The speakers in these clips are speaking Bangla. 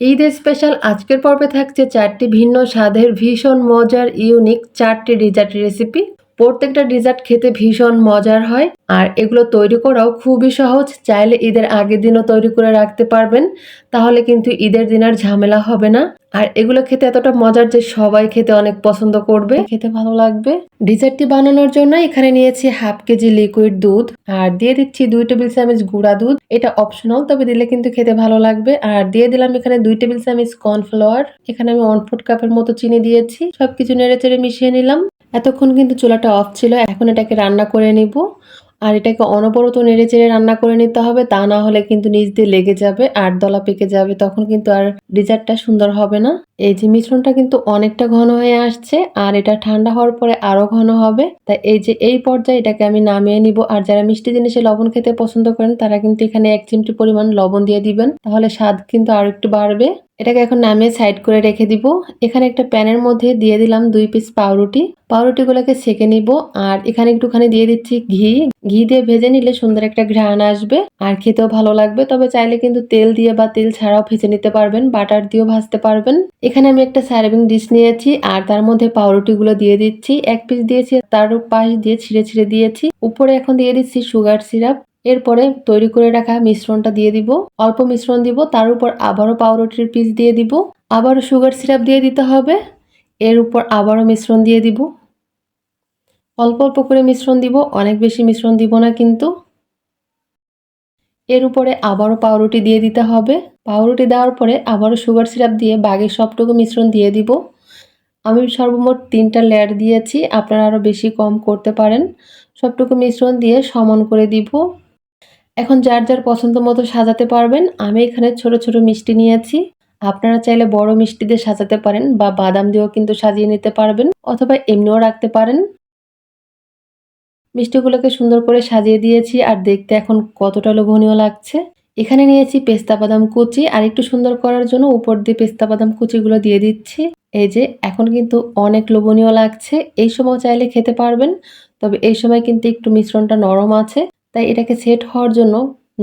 ঈদের স্পেশাল আজকের পর্বে থাকছে চারটি ভিন্ন স্বাদের ভীষণ মজার ইউনিক চারটি ডিজার্ট রেসিপি প্রত্যেকটা ডিজার্ট খেতে ভীষণ মজার হয় আর এগুলো তৈরি করাও খুবই সহজ। চাইলে ঈদের আগের দিনও তৈরি করে রাখতে পারবেন। তাহলে কিন্তু ঈদের দিন আর ঝামেলা হবে না। আর এগুলো খেতে এতটা মজার যে সবাই খেতে অনেক পছন্দ করবে। খেতে ভালো লাগবে। ডিজার্টটি বানানোর জন্য এখানে নিয়েছি হাফ কেজি লিকুইড দুধ আর দিয়ে দিচ্ছি দুই টেবিল চামচ গুঁড়া দুধ। এটা অপশনাল তবে দিলে কিন্তু খেতে ভালো লাগবে। আর দিয়ে দিলাম এখানে দুই টেবিল চামচ কর্নফ্লাওয়ার এখানে আমি ওয়ান ফুট কাপের মতো চিনি দিয়েছি। সবকিছু নেড়ে চেড়ে মিশিয়ে নিলাম। এতক্ষণ কিন্তু চুলাটা অফ ছিল, এখন এটাকে রান্না করে নিব। আর এটাকে অনবরত নেড়ে চেড়ে রান্না করে নিতে হবে, তা না হলে কিন্তু নিচ দিয়ে লেগে যাবে আর দলা পেকে যাবে, তখন কিন্তু আর ডিজার্টটা সুন্দর হবে না। এই যে মিশ্রণটা কিন্তু অনেকটা ঘন হয়ে আসছে, আর এটা ঠান্ডা হওয়ার পরে আরও ঘন হবে। তাই এই যে এই পর্যায়ে এটাকে আমি নামিয়ে নিব, আর যারা মিষ্টি জিনিসে লবণ খেতে পছন্দ করেন, তারা কিন্তু এখানে এক চিমটি পরিমাণ লবণ দিয়ে দিবেন। তাহলে স্বাদ কিন্তু আরও একটু বাড়বে। এটাকে এখন নামিয়ে সাইড করে রেখে দিব। এখানে একটা প্যানের মধ্যে দিয়ে দিলাম দুই পিস পাউরুটি। পাউরুটিগুলোকে সেকে নিব, আর এখানে একটুখানি দিয়ে দিচ্ছি ঘি। ঘি দিয়ে ভেজে নিলে সুন্দর একটা ঘ্রাণ আসবে, আর খেতেও ভালো লাগবে। তবে চাইলে কিন্তু তেল দিয়ে বা তেল ছাড়াও ভেজে নিতে পারবেন, বাটার দিয়েও ভাজতে পারবেন। এখানে আমি একটা সার্ভিং ডিশ নিয়েছি, আর তার মধ্যে পাউরুটিগুলো দিয়ে দিচ্ছি। এক পিস দিয়েছি, তার পাশ দিয়ে ছিঁড়ে ছিঁড়ে দিয়েছি। উপরে এখন দিয়ে দিচ্ছি সুগার সিরাপ এরপরে তৈরি করে রাখা মিশ্রণটা দিয়ে দিব। অল্প মিশ্রণ দিব, তার উপর আবারও পাউরুটির পিস দিয়ে দিব। আবারও সুগার সিরাপ দিয়ে দিতে হবে। এর উপর আবারও মিশ্রণ দিয়ে দিব। অল্প অল্প করে মিশ্রণ দিব, অনেক বেশি মিশ্রণ দিব না কিন্তু। এর উপরে আবারও পাউরুটি দিয়ে দিতে হবে। পাউরুটি দেওয়ার পরে আবারও সুগার সিরাপ দিয়ে বাগের সবটুকু মিশ্রণ দিয়ে দিব। আমি সর্বমোট তিনটা লেয়ার দিয়েছি, আপনারা আরও বেশি কম করতে পারেন। সবটুকু মিশ্রণ দিয়ে সমান করে দিব। এখন যার যার পছন্দ মতো সাজাতে পারবেন, আমি এখানে ছোট ছোট মিষ্টি নিয়েছি। আপনারা চাইলে বড় মিষ্টি দিয়ে সাজাতে পারেন বা বাদাম দিয়েও কিন্তু সাজিয়ে নিতে পারবেন অথবা এমনিও রাখতে পারেন। মিষ্টিগুলোকে সুন্দর করে সাজিয়ে দিয়েছি আর দেখতে এখন কতটা লোভনীয় লাগছে। এখানে নিয়েছি পেস্তা বাদাম কুচি আর একটু সুন্দর করার জন্য উপর দিয়ে পেস্তা বাদাম কুচিগুলো দিয়ে দিচ্ছি। এই যে, এখন কিন্তু অনেক লোভনীয় লাগছে। এই সময় চাইলে খেতে পারবেন, তবে এই সময় কিন্তু একটু মিশ্রণটা নরম আছে। তাই এটাকে সেট হওয়ার জন্য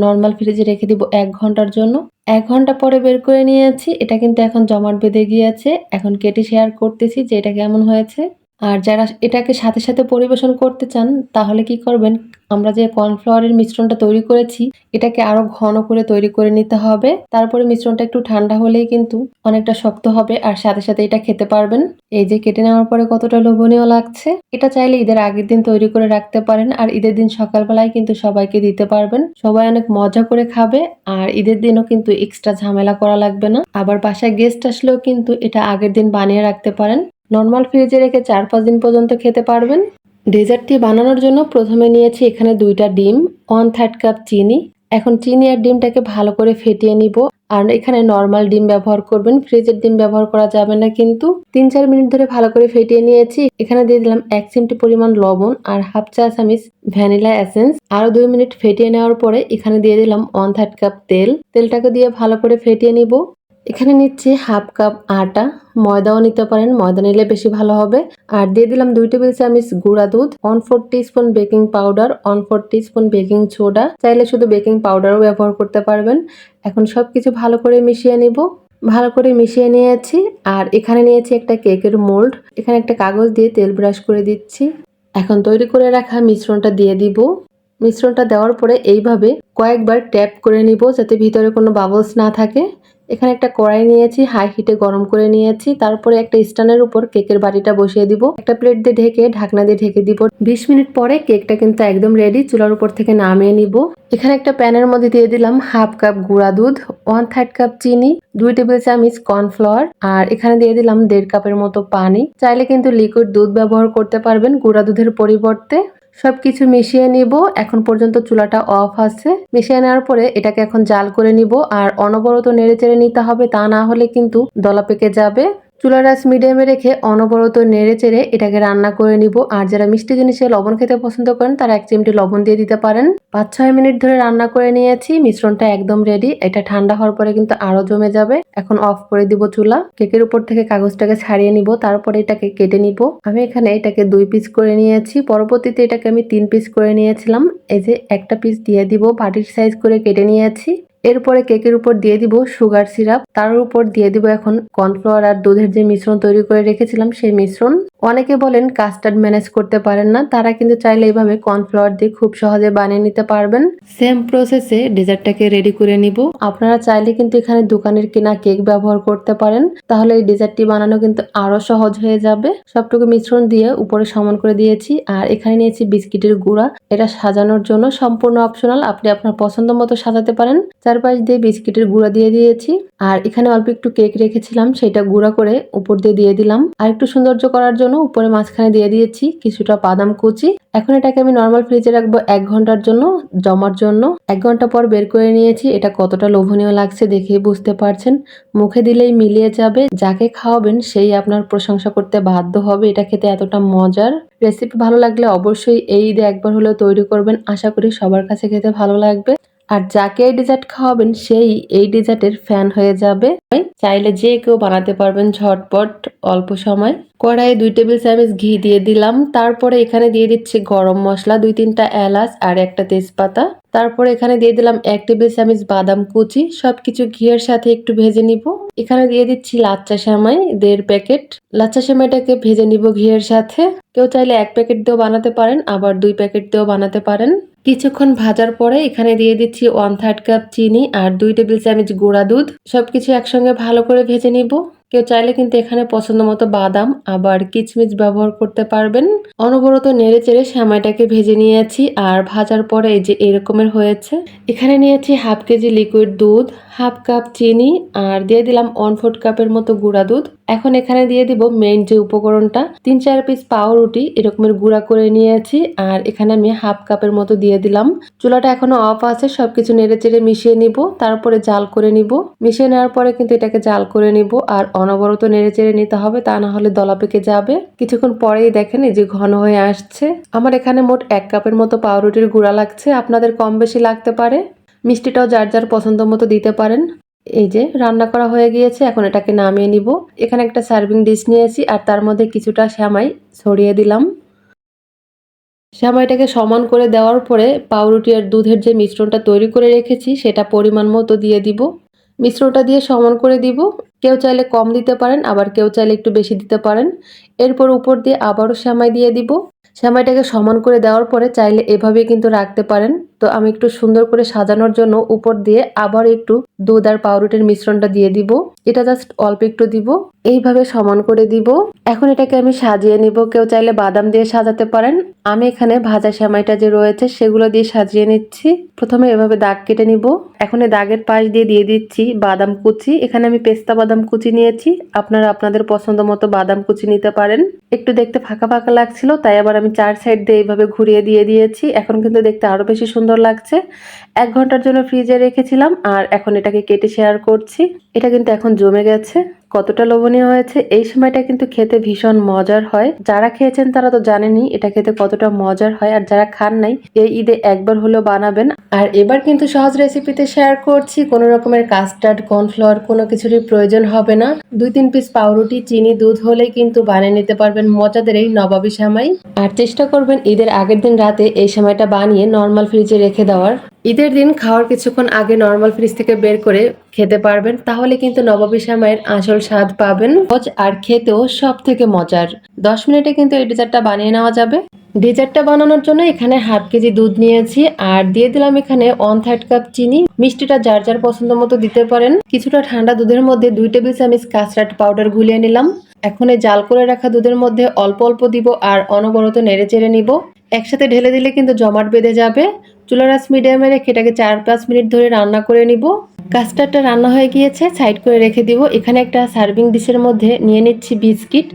নর্মাল ফ্রিজে রেখে দিব এক ঘণ্টার জন্য। এক ঘণ্টা পরে বের করে নিয়েছি। এটা কিন্তু এখন জমাট বেঁধে গিয়েছে। এখন কেটে শেয়ার করতেছি যে এটা কেমন হয়েছে। আর যারা এটাকে সাথে সাথে পরিবেশন করতে চান, তাহলে কি করবেন? আমরা যে কর্নফ্লাওয়ারের মিশ্রণটা তৈরি করেছি, এটাকে আরও ঘন করে তৈরি করে নিতে হবে। তারপরে মিশ্রণটা একটু ঠান্ডা হলেই কিন্তু অনেকটা শক্ত হবে আর সাথে সাথে এটা খেতে পারবেন। এই যে কেটে নেওয়ার পরে কতটা লোভনীয় লাগছে, এটা চাইলে ঈদের আগের দিন তৈরি করে রাখতে পারেন আর ঈদের দিন সকালবেলায় কিন্তু সবাইকে দিতে পারবেন। সবাই অনেক মজা করে খাবে আর ঈদের দিনও কিন্তু এক্সট্রা ঝামেলা করা লাগবে না। আবার বাসায় গেস্ট আসলেও কিন্তু এটা আগের দিন বানিয়ে রাখতে পারেন। নর্মাল ফ্রিজে রেখে চার, পাঁচ দিন পর্যন্ত খেতে পারবেন। ডেজার্টটি বানানোর জন্য প্রথমে নিয়েছি এখানে দুইটা ডিম ওয়ান থার্ড কাপ চিনি। এখন চিনি আর ডিমটাকে ভালো করে ফেটিয়ে নিব। আর এখানে নর্মাল ডিম ব্যবহার করবেন ফ্রিজের ডিম ব্যবহার করা যাবে না কিন্তু। তিন, চার মিনিট ধরে ভালো করে ফেটিয়ে নিয়েছি। এখানে দিয়ে দিলাম এক চিমটি পরিমাণ লবণ আর হাফ চা চামিচ ভ্যানিলা এসেন্স আরও দুই মিনিট ফেটিয়ে নেওয়ার পরে এখানে দিয়ে দিলাম ওয়ান থার্ড কাপ তেল। তেলটাকে দিয়ে ভালো করে ফেটিয়ে নিব। এখানে নিচ্ছি হাফ কাপ আটা। ময়দাও নিতে পারেন, ময়দা নিলে বেশি ভালো হবে। আর দিয়ে দিলাম দুই টেবিল চামচ গুঁড়া দুধ one four spoon baking powder one four spoon baking soda চাইলে শুধু বেকিং পাউডারও ব্যবহার করতে পারবেন। এখন সবকিছু ভালো করে মিশিয়ে নিব। ভালো করে মিশিয়ে নিয়েছি। আর এখানে নিয়েছি একটা কেকের মোল্ড। এখানে একটা কাগজ দিয়ে তেল ব্রাশ করে দিচ্ছি। এখন তৈরি করে রাখা মিশ্রণটা দিয়ে দিব। মিশ্রণটা দেওয়ার পরে এইভাবে কয়েকবার ট্যাপ করে নিব যাতে ভিতরে কোনো বাবলস না থাকে। এখানে একটা কড়াই নিয়েছি হাই হিটে গরম করে নিয়েছি। তারপরে একটা স্ট্যান্ডের উপর কেকের বাটিটা বসিয়ে দিব। একটা প্লেট দিয়ে ঢেকে, ঢাকনা দিয়ে ঢেকে দিব। বিশ মিনিট পরে কেকটা কিন্তু একদম রেডি চুলার উপর থেকে নামিয়ে নিব। এখানে একটা প্যানের মধ্যে দিয়ে দিলাম হাফ কাপ গুঁড়া দুধ ওয়ান থার্ড কাপ চিনি, দুই টেবিল চামচ কর্নফ্লাওয়ার আর এখানে দিয়ে দিলাম দেড় কাপের মতো পানি। চাইলে কিন্তু লিকুইড দুধ ব্যবহার করতে পারবেন গুঁড়া দুধের পরিবর্তে। সবকিছু মিশিয়ে নিব। এখন পর্যন্ত চুলাটা অফ আছে। মিশিয়ে নেওয়ার পরে এটাকে এখন জাল করে নিব। আর অনবরত নেড়ে চেড়ে নিতে হবে, তা না হলে কিন্তু দলা পেকে যাবে। চুলার আঁচ মিডিয়ামে রেখে অনবরত নেড়ে চেড়ে এটাকে রান্না করে নিব। আর যারা মিষ্টি জিনিসে লবণ খেতে পছন্দ করেন, তারা এক চিমটি লবণ দিয়ে দিতে পারেন। পাঁচ, ছয় মিনিট ধরে রান্না করে নিয়েছি। মিশ্রণটা একদম রেডি এটা ঠান্ডা হওয়ার পরে কিন্তু আরও জমে যাবে। এখন অফ করে দিব চুলা। কেকের উপর থেকে কাগজটাকে ছাড়িয়ে নিব। তারপরে এটাকে কেটে নিব। আমি এখানে এটাকে দুই পিস করে নিয়েছি। পরবর্তীতে এটাকে আমি তিন পিস করে নিয়েছিলাম। এই যে একটা পিস দিয়ে দিব। বাটির সাইজ করে কেটে নিয়েছি। এরপরে কেকের উপর দিয়ে দিব সুগার সিরাপ, তার উপর দিয়ে দিব এখন কর্নফ্লাওয়ার আর দুধের যে মিশ্রণ তৈরি করে রেখেছিলাম সেই মিশ্রণ। অনেকে বলেন কাস্টার্ড ম্যানেজ করতে পারেন না, তারা কিন্তু চাইলে এইভাবে কর্নফ্লাওয়ার দিয়ে খুব সহজে বানিয়ে নিতে পারবেন। সেম প্রসেসে ডেজার্টটাকে রেডি করে নিব। আপনারা চাইলে কিন্তু এখানে দোকানের কেনা কেক ব্যবহার করতে পারেন। তাহলে এই ডেজার্টটি বানানো কিন্তু আরও সহজ হয়ে যাবে। সবটুকু মিশ্রণ দিয়ে উপরে সমান করে দিয়েছি, আর এখানে নিয়েছি বিস্কিটের গুঁড়া। এটা সাজানোর জন্য সম্পূর্ণ অপশনাল আপনি আপনার পছন্দ মতো সাজাতে পারেন। চারপাশ দিয়ে বিস্কিটের গুঁড়া দিয়ে দিয়েছি, আর এখানে অল্প একটু কেক রেখেছিলাম, সেটা গুঁড়া করে উপর দিয়ে দিয়ে দিলাম। আর একটু সৌন্দর্য করার জন্য উপরে মাঝখানে দিয়ে দিয়েছি কিছুটা বাদাম কুচি। এখন এটাকে আমি নর্মাল ফ্রিজে রাখব এক ঘণ্টার জন্য, জমার জন্য। এক ঘণ্টা পর বের করে নিয়েছি, এটা কতটা লোভনীয় লাগছে দেখেই বুঝতে পারছেন। মুখে দিলেই মিলিয়ে যাবে, যাকে খাওয়াবেন সেই আপনার প্রশংসা করতে বাধ্য হবে, এটা খেতে এতটা মজার। রেসিপি ভালো লাগলে অবশ্যই এই ঈদে একবার হলেও তৈরি করবেন, আশা করি সবার কাছে খেতে ভালো লাগবে। আর যাকে এই ডেজার্ট খাওয়াবেন, সেই এই ডেজার্টের ফ্যান হয়ে যাবে। চাইলে যে কেউ বানাতে পারবেন ঝটপট, অল্প সময়। কড়াইয়ে দুই টেবিল চামচ ঘি দিয়ে দিলাম। তারপরে এখানে দিয়ে দিচ্ছি গরম মশলা, দুই তিনটা এলাচ আর একটা তেজপাতা। তারপরে এখানে দিয়ে দিলাম এক টেবিল চামচ বাদাম কুচি, সবকিছু ঘিয়ের সাথে একটু ভেজে নিব। এখানে দিয়ে দিচ্ছি লাচ্চা সেমাই, দেড় প্যাকেট। লাচ্চা সেমাইটাকে ভেজে নিব ঘিয়ের সাথে। কেউ চাইলে এক প্যাকেট দিয়েও বানাতে পারেন, আবার দুই প্যাকেট দিয়েও বানাতে পারেন। কিছুক্ষণ ভাজার পরে এখানে দিয়ে দিচ্ছি ওয়ান থার্ড কাপ চিনি আর দুই টেবিল চামচ গুঁড়া দুধ। সবকিছু একসঙ্গে ভালো করে ভেজে নিব। কেউ চাইলে কিন্তু এখানে পছন্দ মতো বাদাম, আবার কিচমিচ ব্যবহার করতে পারবেন। অনবরত নেড়ে চেড়ে সেমাইটাকে ভেজে নিয়েছি, আর ভাজার পরে এই যে এরকমের হয়েছে, এখানে নিয়েছি হাফ কেজি লিকুইড দুধ, হাফ কাপ চিনি, আর দিয়ে দিলাম ওয়ান ফোর্থ কাপের মতো গুঁড়া দুধ। এখন এখানে দিয়ে দিব মেইন যে উপকরণটা, তিন চার পিস পাউরুটি, এরকমের গুঁড়া করে নিয়েছি, আর এখানে আমি হাফ কাপের মতো দিয়ে দিলাম। চুলাটা এখনও অফ আছে, সবকিছু নেড়ে চেড়ে মিশিয়ে নিব, তারপরে জাল করে নিব। মিশিয়ে নেওয়ার পরে কিন্তু এটাকে জাল করে নিব, আর অনবরত নেড়ে চেড়ে নিতে হবে, তা না হলে দলা পেকে যাবে। কিছুক্ষণ পরেই দেখেন এই যে ঘন হয়ে আসছে। আমার এখানে মোট এক কাপের মতো পাউরুটির গুঁড়া লাগছে, আপনাদের কম বেশি লাগতে পারে। মিষ্টিটাও যার যার পছন্দ মতো দিতে পারেন। এই যে রান্না করা হয়ে গিয়েছে, এখন এটাকে নামিয়ে নিব। এখানে একটা সার্ভিং ডিশ নিয়েছি আর তার মধ্যে কিছুটা শ্যামাই ছড়িয়ে দিলাম। শ্যামাইটাকে সমান করে দেওয়ার পরে পাউরুটি আর দুধের যে মিশ্রণটা তৈরি করে রেখেছি, সেটা পরিমাণ মতো দিয়ে দিব। মিশ্রণটা দিয়ে সমান করে দিব। কেউ চাইলে কম দিতে পারেন, আবার কেউ চাইলে একটু বেশি দিতে পারেন। এরপর উপর দিয়ে আবারও শ্যামাই দিয়ে দিব। শ্যামাইটাকে সমান করে দেওয়ার পরে চাইলে এভাবে কিন্তু রাখতে পারেন। তো আমি একটু সুন্দর করে সাজানোর জন্য উপর দিয়ে আবার একটু দুধ আর পাউরুটির মিশ্রণটা দিয়ে দিব। এটা জাস্ট অল্প একটু দিব। এইভাবে সমান করে দিব। এখন এটাকে আমি সাজিয়ে নিব। কেউ চাইলে বাদাম দিয়ে সাজাতে পারেন। আমি এখানে ভাজা সেমাইটা যে রয়েছে সেগুলো দিয়ে সাজিয়ে নিচ্ছি। প্রথমে এভাবে দাগ কেটে নিব। এখন এই দাগের পাশ দিয়ে দিয়ে দিচ্ছি বাদাম কুচি। এখানে আমি পেস্তা বাদাম কুচি নিয়েছি। আপনারা আপনাদের পছন্দ মতো বাদাম কুচি নিতে পারেন। একটু দেখতে ফাঁকা ফাঁকা লাগছিল, তাই আবার আমি চার সাইড দিয়ে এইভাবে ঘুরিয়ে দিয়ে দিয়েছি। এখন কিন্তু দেখতে আরও বেশি সুন্দর লাগছে। এক ঘণ্টার জন্য ফ্রিজে রেখেছিলাম, আর এখন এটাকে কেটে শেয়ার করছি। এটা কিন্তু এখন জমে গেছে। কতটা লোভনীয় হয়েছে, এই সময়টা কিন্তু খেতে ভীষণ মজার হয়। যারা খেয়েছেন তারা তো জানেনই এটা খেতে কতটা মজার হয়, আর যারা খান নাই, এই ঈদে একবার হলেও বানাবেন। আর এবার কিন্তু সহজ রেসিপিতে শেয়ার করছি, কোনো রকমের কাস্টার্ড কর্নফ্লাওয়ার কোনো কিছুরই প্রয়োজন হবে না। দুই তিন পিস পাউরুটি, চিনি, দুধ হলেই কিন্তু বানিয়ে নিতে পারবেন মজাদের এই নবাবী সামাই আর চেষ্টা করবেন ঈদের আগের দিন রাতে এই সময়টা বানিয়ে নর্মাল ফ্রিজে রেখে দেওয়ার। ঈদের দিন খাওয়ার কিছুক্ষণ আগে নর্মাল ফ্রিজ থেকে বের করে খেতে পারবেন, তাহলে কিন্তু নবাবী সামাইয়ের আসল স্বাদ পাবেন আর খেতেও সব থেকে মজার। দশ মিনিটে কিন্তু এই ডেজার্টটা বানিয়ে নেওয়া যাবে। ডেজার্টটা বানানোর জন্য এখানে হাফ কেজি দুধ নিয়েছি আর দিয়ে দিলাম এখানে ওয়ান থার্ড কাপ চিনি। মিষ্টিটা যার যার পছন্দ মতো দিতে পারেন। কিছুটা ঠান্ডা দুধের মধ্যে দুই টেবিল চামচ কাস্টার্ড পাউডার গুলিয়ে নিলাম। এখন জাল করে রাখা দুধের মধ্যে অল্প অল্প দিব আর অনবরত নেড়ে চেড়ে নিব। একসাথে ঢেলে দিলে কিন্তু জমাট বেঁধে যাবে। চুলার আঁচ মিডিয়ামে রেখে এটাকে চার পাঁচ মিনিট ধরে রান্না করে নিব। কাস্টার্ডটা রান্না হয়ে গিয়েছে, সাইড করে রেখে দিব। এখানে একটা সার্ভিং ডিশের মধ্যে নিয়ে নিচ্ছি বিস্কিট।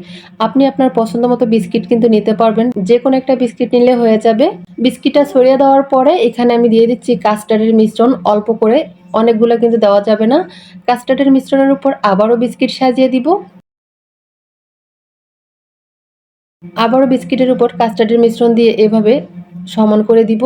আপনি আপনার পছন্দ মতো বিস্কিট কিন্তু নিতে পারবেন। যে কোনো একটা বিস্কিট নিলে হয়ে যাবে। বিস্কিটটা ছড়িয়ে দেওয়ার পরে এখানে আমি দিয়ে দিচ্ছি কাস্টার্ডের মিশ্রণ। অল্প করে, অনেকগুলো কিন্তু দেওয়া যাবে না। কাস্টার্ডের মিশ্রণের উপর আবারও বিস্কিট সাজিয়ে দিব। আবারও বিস্কিটের উপর কাস্টার্ডের মিশ্রণ দিয়ে এভাবে সমান করে দিব।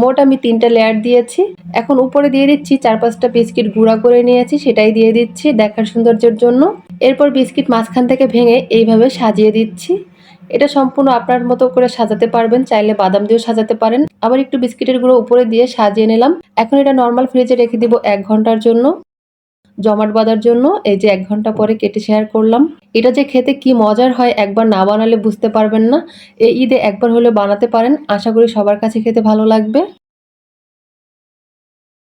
মোট আমি তিনটা লেয়ার দিয়েছি। এখন উপরে দিয়ে দিচ্ছি চার পাঁচটা বিস্কিট গুঁড়া করে নিয়েছি, সেটাই দিয়ে দিচ্ছি দেখার সৌন্দর্যের জন্য। এরপর বিস্কিট মাঝখান থেকে ভেঙে এইভাবে সাজিয়ে দিচ্ছি। এটা সম্পূর্ণ আপনার মতো করে সাজাতে পারবেন, চাইলে বাদাম দিয়েও সাজাতে পারেন। আবার একটু বিস্কিটের গুঁড়ো উপরে দিয়ে সাজিয়ে নিলাম। এখন এটা নর্মাল ফ্রিজে রেখে দিব এক ঘণ্টার জন্য। জমাট বাঁধার জন্য এই যে এক ঘণ্টা পরে কেটে শেয়ার করলাম। এটা যে খেতে কি মজার হয় একবার না বানালে বুঝতে পারবেন না। এই ঈদে একবার হলে বানাতে পারেন। আশা করি সবার কাছে খেতে ভালো লাগবে।